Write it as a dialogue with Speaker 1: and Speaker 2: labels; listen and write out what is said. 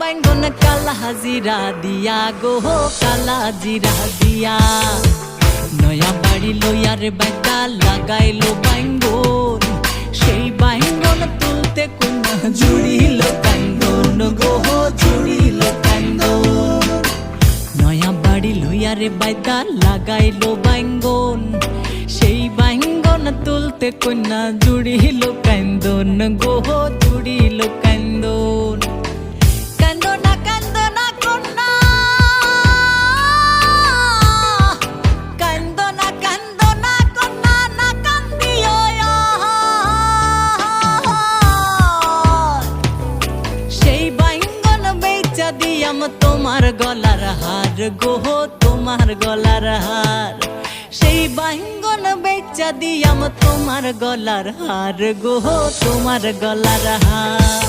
Speaker 1: বাইঙ্গন কালা হাজিরা দিয়া গো কালা জিরা দিয়া। নয়া বাড়ি লইয়ার বাইতা লাগাইলো বাইঙ্গন সেই বাইঙ্গন তুলতে কোনা জুড়িল কান্দন গো জুড়িল কান্দন নয়া বাড়ি লইয়ারে বাইতা লাগাইলো বাইঙ্গন সেই বাইঙ্গন তুলতে কন্যা জুড়িল কান্দন গো জুড়িল কান্দন দিয়াম তোমার গলার হার, গোহ তোমার গলার হার। সেই বাহিঙ্গন বেচা দিয়াম তোমার গলার হার, গোহ তোমার গলার হার।